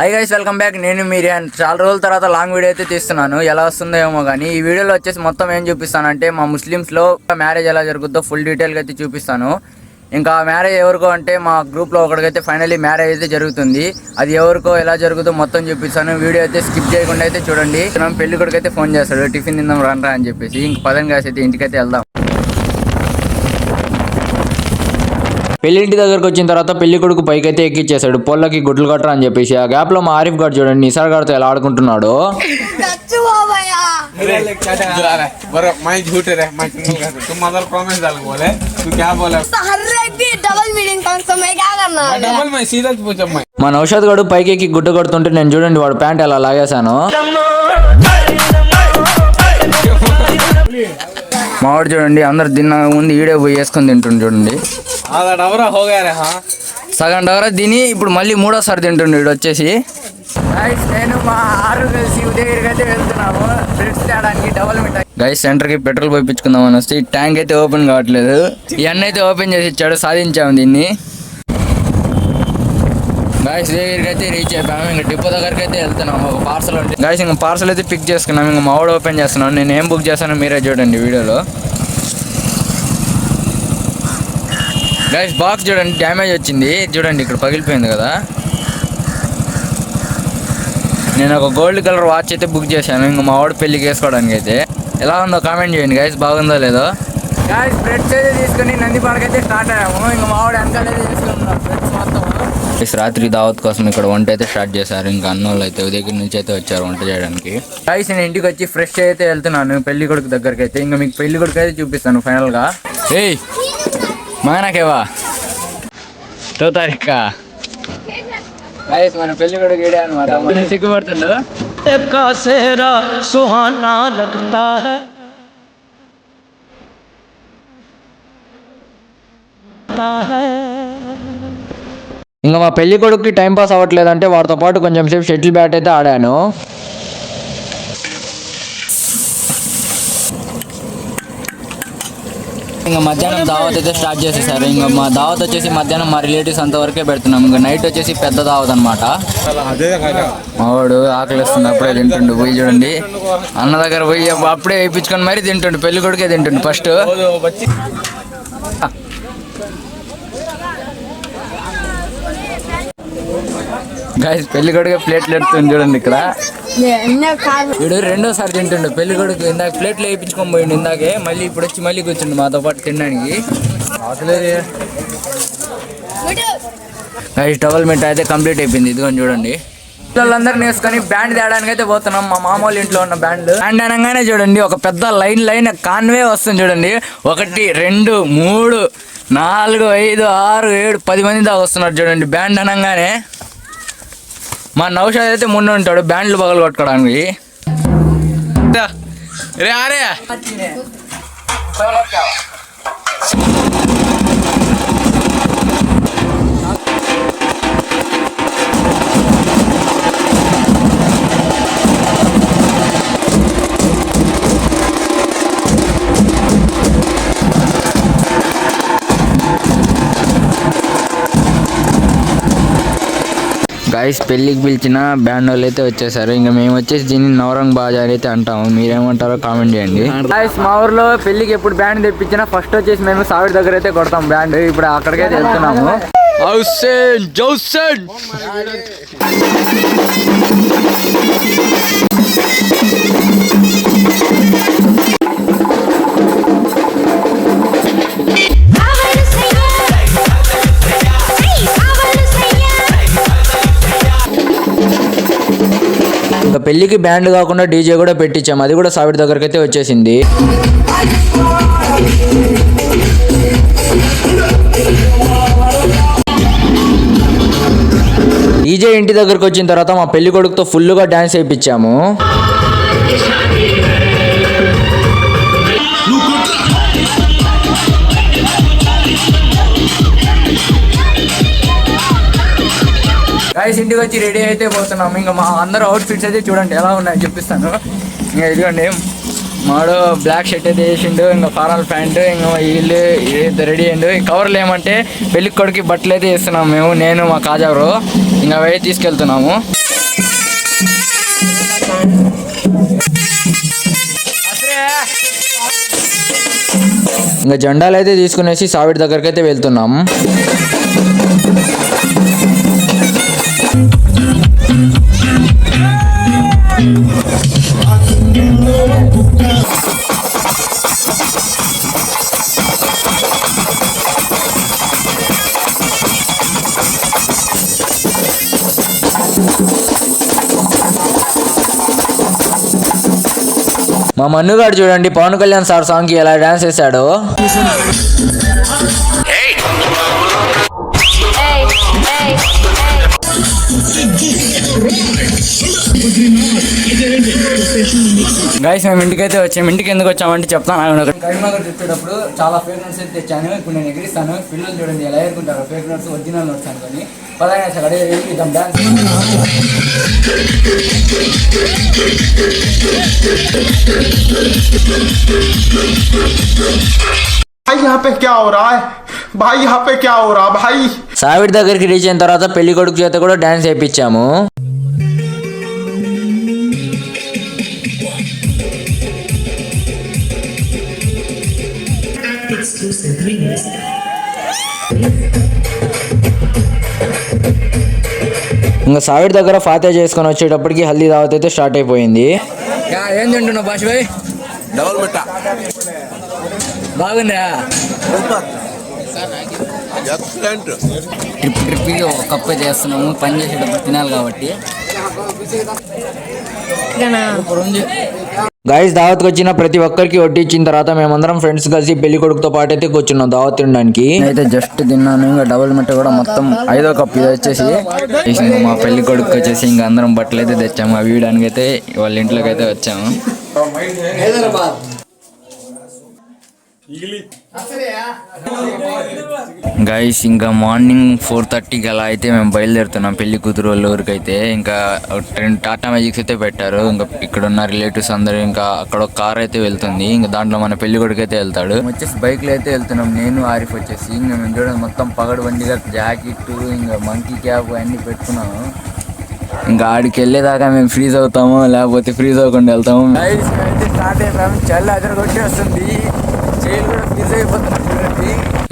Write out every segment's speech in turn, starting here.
Hi guys welcome back నేను మీరే చాలా రోజుల తర్వాత లాంగ్ వీడియో అయితే తీస్తున్నాను. ఎలా వస్తుందో ఏమో కానీ ఈ వీడియోలో వచ్చేసి మొత్తం ఏం చూపిస్తానంటే మా ముస్లిమ్స్లో మ్యారేజ్ ఎలా జరుగుతుందో ఫుల్ డీటెయిల్గా అయితే చూపిస్తాను. ఇంకా మ్యారేజ్ ఎవరికో అంటే మా గ్రూప్లో ఒకరికైతే ఫైనలీ మ్యారేజ్ అయితే జరుగుతుంది. అది ఎవరికో ఎలా జరుగుతుందో మొత్తం చూపిస్తాను. వీడియో అయితే స్కిప్ చేయకుండా అయితే చూడండి. మనం పెళ్ళి కొడుకు అయితే ఫోన్ చేస్తాడు. టిఫిన్ తిందాం రా అని చెప్పేసి. ఇంక పదం కాసి అయితే ఇంటికైతే వెళ్దాం. పెళ్ళింటి దగ్గరకు వచ్చిన తర్వాత పెళ్ళి కొడుకు పైకైతే ఎక్కిచ్చేసాడు పొల్లకి గుడ్లు కట్టరా అని చెప్పేసి ఆ గ్యాప్లో మా ఆరిఫ్ గారు చూడండి నిసార్ గారితో ఎలా ఆడుకుంటున్నాడు. మన ఔషధ గడు పైకెక్కి గుడ్డ కొడుతుంటే నేను చూడండి వాడు ప్యాంట్ ఎలా లాగేశాను. మామిడి చూడండి అందరు తిన్న ముందు ఈడే పోయి వేసుకొని తింటుండు చూడండి. సగం డవరా తిని ఇప్పుడు మళ్ళీ మూడోసారి తింటుండు ఈడు వచ్చేసి. నేను మా ఆరు కలిసి ఉదయగిరికి వెళ్తున్నాము. ఫ్రెండ్స్ తేడానికి డెవలప్మెంట్ గైస్ సెంటర్కి పెట్రోల్ పోయించుకుందాం అని వస్తే ట్యాంక్ అయితే ఓపెన్ కావట్లేదు. ఇవన్నీ అయితే ఓపెన్ చేసి ఇచ్చాడు సాధించాము దీన్ని. గాయస్ దగ్గరికి అయితే రీచ్ అయిపోయాము ఇంకా డిపో దగ్గరికి అయితే వెళ్తున్నాము ఒక పార్సల్ ఉంటే గాయస్ ఇంకా పార్సల్ అయితే పిక్ చేసుకున్నాం. ఇంకా మావాడు ఓపెన్ చేస్తున్నాను నేను ఏం బుక్ చేస్తానో మీరే చూడండి వీడియోలో. గైస్ బాక్స్ చూడండి. డ్యామేజ్ వచ్చింది. చూడండి ఇక్కడ పగిలిపోయింది కదా. నేను ఒక గోల్డ్ కలర్ వాచ్ అయితే బుక్ చేశాను. ఇంకా మా ఆవిడ పెళ్ళికి వేసుకోవడానికి అయితే. ఎలా ఉందో కామెంట్ చేయండి గైస్ బాగుందో లేదో. గాయస్ బ్రెడ్స్ అయితే తీసుకుని నందిపాడకి అయితే స్టార్ట్ అయ్యాము. ఇంకా మా వాడు వెనకాల అయితే తీసుకున్నాడు బ్రెడ్స్ మొత్తం గైస్ రాత్రి దావత్ కోసం ఇక్కడ వంట అయితే స్టార్ట్ చేశారు. ఇంకా అన్నోళ్ళు అయితే దగ్గర నుంచి అయితే వచ్చారు వంట చేయడానికి. రైస్ నేను ఇంటికి వచ్చి ఫ్రెష్ అయితే వెళ్తున్నాను. పెళ్ళి కొడుకు దగ్గరికి అయితే. ఇంకా మీకు పెళ్ళి కొడుకు అయితే చూపిస్తాను ఫైనల్గా ఏయ్ మానకేవా? తో తారీఖ మన పెళ్ళి సుహానా ఇంకా మా పెళ్ళి కొడుకుకి టైం పాస్ అవ్వట్లేదంటే వాడితో పాటు కొంచెం సేపు షటిల్ బ్యాట్ అయితే ఆడాను. ఇంకా మధ్యాహ్నం దావత్ అయితే స్టార్ట్ చేసేసారు. ఇంకా మా దావత్ వచ్చేసి మధ్యాహ్నం మా రిలేటివ్స్ అంతవరకే పెడుతున్నాం. ఇంకా నైట్ వచ్చేసి పెద్ద దావత్ అనమాట మావాడు ఆకలి అప్పుడే తింటుండు. పోయి చూడండి. అన్న దగ్గర పోయి అప్పుడే వేయించుకొని మరీ తింటుండు. పెళ్ళి కొడుకే తింటుండు ఫస్ట్ గాయస్ పెళ్ళి కొడుకే ప్లేట్లు ఎడుతుంది చూడండి ఇక్కడ. వీడు రెండోసారి తింటుండు. పెళ్ళి కొడుకు ఇందాక ప్లేట్లు వేయించుకొని పోయిండు ఇందాకే. మళ్ళీ ఇప్పుడు వచ్చి మళ్ళీ కూర్చుండు మాతో పాటు తినడానికి. గైస్ డబల్ మిట్ అయితే కంప్లీట్ అయిపోయింది. ఇదిగోండి చూడండి. పిల్లలందరినీ వేసుకొని బ్యాండ్ తేయడానికి అయితే పోతున్నాం. మా మామూలు ఇంట్లో ఉన్న బ్యాండ్. బ్యాండ్ అనగానే చూడండి ఒక పెద్ద లైన్ లైన్ కాన్వే వస్తుంది చూడండి. ఒకటి రెండు మూడు నాలుగు ఐదు ఆరు ఏడు పది మంది దాకా వస్తున్నారు చూడండి. బ్యాండ్ అనగానే. మా నౌషాద్ అయితే ముందు ఉంటాడు బ్యాండ్లు పగలు కొట్టుకోవడానికి रे आ గాయస్ పెళ్ళికి పిలిచిన బ్యాండ్ వాళ్ళు అయితే వచ్చేసారు. ఇంకా మేము వచ్చేసి దీన్ని నవరంగ్ బాజార్ అయితే అంటాము. మీరేమంటారో కామెంట్ చేయండి. గాయస్ మా ఊర్లో పెళ్ళికి ఎప్పుడు బ్యాండ్ తెప్పించినా ఫస్ట్ వచ్చేసి మేము సావిడి దగ్గర అయితే కొడతాం బ్యాండ్ ఇప్పుడు అక్కడికైతే వెళ్తున్నాము. హౌసేన్ జౌసేన్. ఇంకా పెళ్ళికి బ్యాండ్ కాకుండా డీజే కూడా పెట్టించాము అది కూడా సావిడి దగ్గరికి అయితే వచ్చేసింది. డీజే ఇంటి దగ్గరకు వచ్చిన తర్వాత మా పెళ్ళి కొడుకుతో ఫుల్గా డ్యాన్స్ వేయించాము. ఇంటికి వచ్చి రెడీ అయితే పోతున్నాము. ఇంకా మా అందరూ అవుట్ ఫిట్స్ అయితే చూడండి ఎలా ఉన్నాయో చెప్పిస్తాను. ఇంకా ఇదిగోండి మాడు బ్లాక్ షర్ట్ అయితే వేసిండు ఇంకా ఫార్మల్ ప్యాంట్ ఇంకా వీళ్ళు రెడీ అయ్యిండు. కవర్లు ఏమంటే పెళ్ళి కొడుకు బట్టలు అయితే వేస్తున్నాం మేము నేను మా కాజారు ఇంకా అవి అయితే తీసుకెళ్తున్నాము. ఇంకా జెండాలు అయితే తీసుకునేసి సావిడి దగ్గరికి అయితే వెళ్తున్నాం. మా మన్నుగాడు చూడండి పవన్ కళ్యాణ్ సార్ సాంగ్కి ఎలా డాన్స్ చేశాడో? గైస్ మేము ఇంటికి అయితే వచ్చాము ఇంటికి ఎందుకు వచ్చామంటే చెప్తాను ఆయన కరీంనగర్ తెచ్చేటప్పుడు చాలా ఫేక్ నోట్స్ అయితే తెచ్చాను ఇప్పుడు నేను ఎగిరిస్తాను పిల్లలు చూడండి ఎలా ఎదుర్కొంటారు ఫేక్ నోట్స్ ఒరిజినల్ నోట్స్ అనుకొని పదహారు అక్కడ ఇద్దాం డాన్స్ भाई यहाँ पे क्या हो रहा है भाई यहाँ पे क्या हो रहा है भाई సావిడి దగ్గరికి రీచ్ అయిన తర్వాత పెళ్ళి కొడుకు చేత కూడా డాన్స్ చేయించాము ఇంకా సావిడి దగ్గర ఫాతే చేసుకొని వచ్చేటప్పటికి హల్దీ దావత్ అయితే స్టార్ట్ అయిపోయింది. ఏం తింటున్నావు భాష భాయ్? డబల్ మిట్ట బాగుందా? ఎక్సలెంట్ ట్రిప్ ట్రిప్కి ఒక కప్పు చేస్తున్నాము పని చేసేటప్పుడు తినాలి కాబట్టి. గైస్ దావత్కి వచ్చిన ప్రతి ఒక్కరికి వడ్డించిన తర్వాత మేమందరం ఫ్రెండ్స్ కలిసి పెళ్ళి కొడుకుతో పాటు అయితే కూర్చున్నాం దావత్ తినడానికి. అయితే జస్ట్ తిన్నాను ఇంకా డబుల్ మెట్ట కూడా మొత్తం ఐదో కప్ ఇది వచ్చేసి మా పెళ్ళి కొడుకు వచ్చేసి ఇంకా అందరం బట్టలు అయితే తెచ్చాము. అవి ఇవ్వడానికి అయితే వాళ్ళ ఇంట్లోకి అయితే వచ్చాము గైస్ ఇంకా మార్నింగ్ ఫోర్ థర్టీకి అలా అయితే మేము బయలుదేరుతున్నాం. పెళ్ళి కూతురు వాళ్ళ ఊరికి అయితే. ఇంకా ట్రెండ్ టాటా మ్యాజిక్స్ అయితే పెట్టారు. ఇంకా ఇక్కడ ఉన్న రిలేటివ్స్ అందరూ ఇంకా అక్కడ ఒక కార్ అయితే వెళ్తుంది. ఇంకా దాంట్లో మన పెళ్ళి కొడుకు అయితే వెళ్తాడు. వచ్చేసి బైక్లో అయితే వెళ్తున్నాం. నేను ఆరిఫ్ వచ్చేసి. ఇంకా మేము చూడండి మొత్తం పగడు బండిగా జాకెట్ ఇంకా మంకీ క్యాప్ అన్ని పెట్టుకున్నాము. ఇంకా ఆడికి వెళ్ళేదాకా మేము ఫ్రీజ్ అవుతాము లేకపోతే ఫ్రీజ్ అవ్వకుండా వెళ్తాము. స్టార్ట్ అయిపోయాము. చల్ల అదర కొట్టి వస్తుంది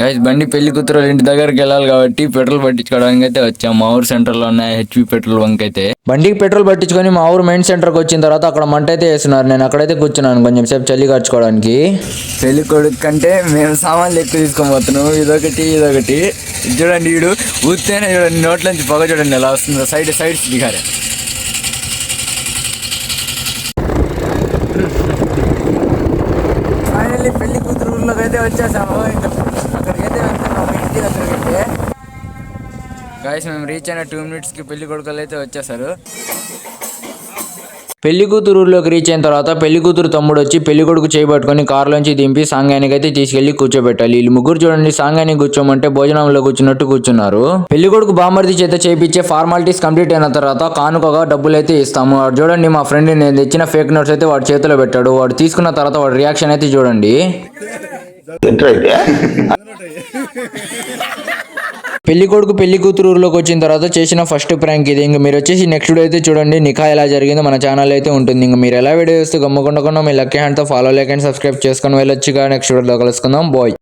గైస్ బండి పెళ్ళి కూతురు ఇంటి దగ్గరికి వెళ్ళాలి కాబట్టి పెట్రోల్ పట్టించుకోవడానికి అయితే వచ్చాం. మా ఊరు సెంటర్లో ఉన్న హెచ్పి పెట్రోల్ బంక్ అయితే. బండికి పెట్రోల్ పట్టించుకొని మా ఊరు మెయిన్ సెంటర్కి వచ్చిన తర్వాత అక్కడ మంట అయితే వేస్తున్నారు. నేను అక్కడైతే కూర్చున్నాను కొంచెం సేపు చలి కట్టుకోవడానికి పెళ్ళి కొడుకు కంటే మేము సామాన్లు ఎక్కువ తీసుకొని పోతున్నాం. ఇదొకటి ఇదొకటి. ఇది చూడండి వీడు ఊతేనే చూడండి నోట్లోంచి పొగ చూడండి ఎలా వస్తుందో. సైడ్ సైడ్స్ దిగారు ఫైనల్లీ పెళ్ళి కూతురు ఊర్లోకి అయితే వచ్చేసాము అక్కడికైతే వెళ్తున్నాము ఇంటి దగ్గరికి గాయస్ మేము రీచ్ అయిన టూ మినిట్స్కి పెళ్ళి కొడుకులు అయితే వచ్చేసారు పెళ్ళి కూతురు ఊర్లోకి రీచ్ అయిన తర్వాత పెళ్ళి కూతురు తమ్ముడు వచ్చి పెళ్ళి కొడుకు చేయబట్టుకొని కారులోంచి దింపి సాంగానికి అయితే తీసుకెళ్ళి కూర్చోబెట్టాలి వీళ్ళు ముగ్గురు చూడండి సాంగాని కూర్చోమంటే భోజనంలో కూర్చున్నట్టు కూర్చున్నారు పెళ్ళి కొడుకు బామర్ది చేత చేపించే ఫార్మాలిటీస్ కంప్లీట్ అయిన తర్వాత కానుకగా డబ్బులు అయితే ఇస్తాము వాడు చూడండి మా ఫ్రెండ్ నేను తెచ్చిన ఫేక్ నోట్స్ అయితే వాడి చేతిలో పెట్టాడు వాడు తీసుకున్న తర్వాత వాడి రియాక్షన్ అయితే చూడండి పెళ్ళి కొడుకు పెళ్ళి కూతురు ఊర్లోకి వచ్చిన తర్వాత చేసిన ఫస్ట్ ప్రాంక్ ఇది. ఇంకా మీరు వచ్చేసి నెక్స్ట్ వీడియో అయితే చూడండి. నిఖా ఎలా జరిగిందో మన ఛానల్ అయితే ఉంటుంది. ఇంకా మీరు ఎలా వీడియో చూస్తూ గమ్ముకుండకుండా మీ లక్కీ హ్యాండ్తో ఫాలో లేకండి అండ్ సబ్స్క్రైబ్ చేసుకొని వెళ్ళొచ్చుగా. నెక్స్ట్ వీడియోలో కలుసుకుందాం. బాయ్